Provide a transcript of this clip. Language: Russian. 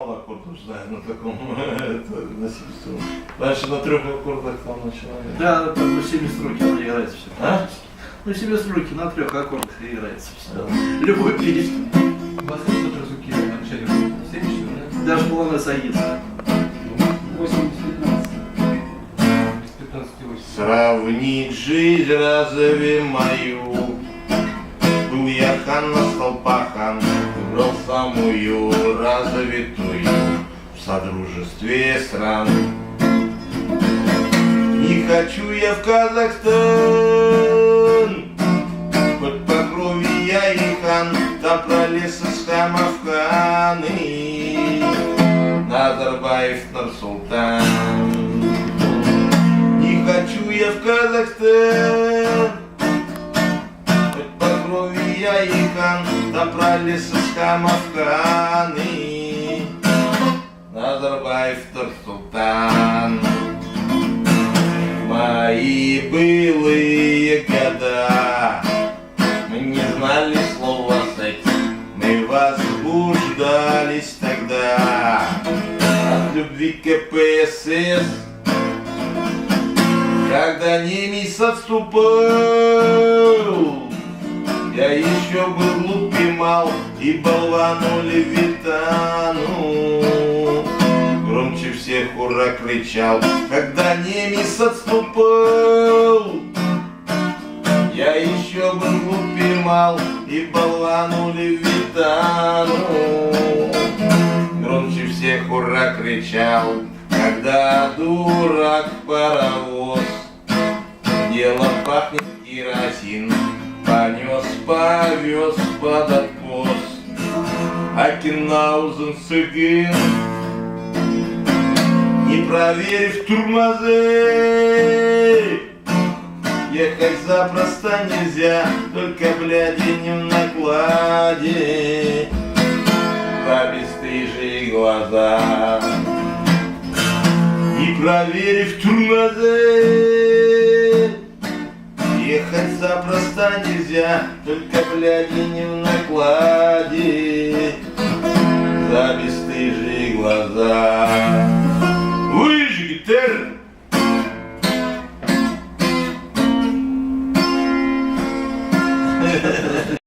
Мало аккордов знаю на таком, это, на семиструнном. Раньше на трех аккордах там начинали. Да, там на семи строки она играется все. А? На семи строки, на трех аккордах играется все. Любой песню. У вас есть тоже звуки на начале? 74, Даже полная саица. да? 80-15. Без 15 8. Сравнить жизнь разве мою Был я хан на столпахан Выбрал самую развитую В содружестве стран. Не хочу я в Казахстан Хоть по крови я и хан Там пролез из хамов ханы Назарбаев Нурсултан не хочу я в Казахстан я Там пролез из хамов ханы Назарбаев Турсултан. Мои былые года. Мы не знали слова секс Мы возбуждались тогда. От любви КПСС когда немец отступал, я еще был глуп и мал, и болвану левитану. Громче всех ура кричал, когда немец отступал. Я еще был глуп и мал, и болвану левитану. Громче всех ура кричал, когда дурак паровоз Дело пахнет керосин Понес, повез под откос Акинаузен Сыгин. Не проверив тормозы Ехать запросто нельзя Только бляди не в накладе. За бесстыжие глаза. Не проверив тормозы нельзя, Только, бляди не в накладе За бесстыжие глаза. Вырежи гитару!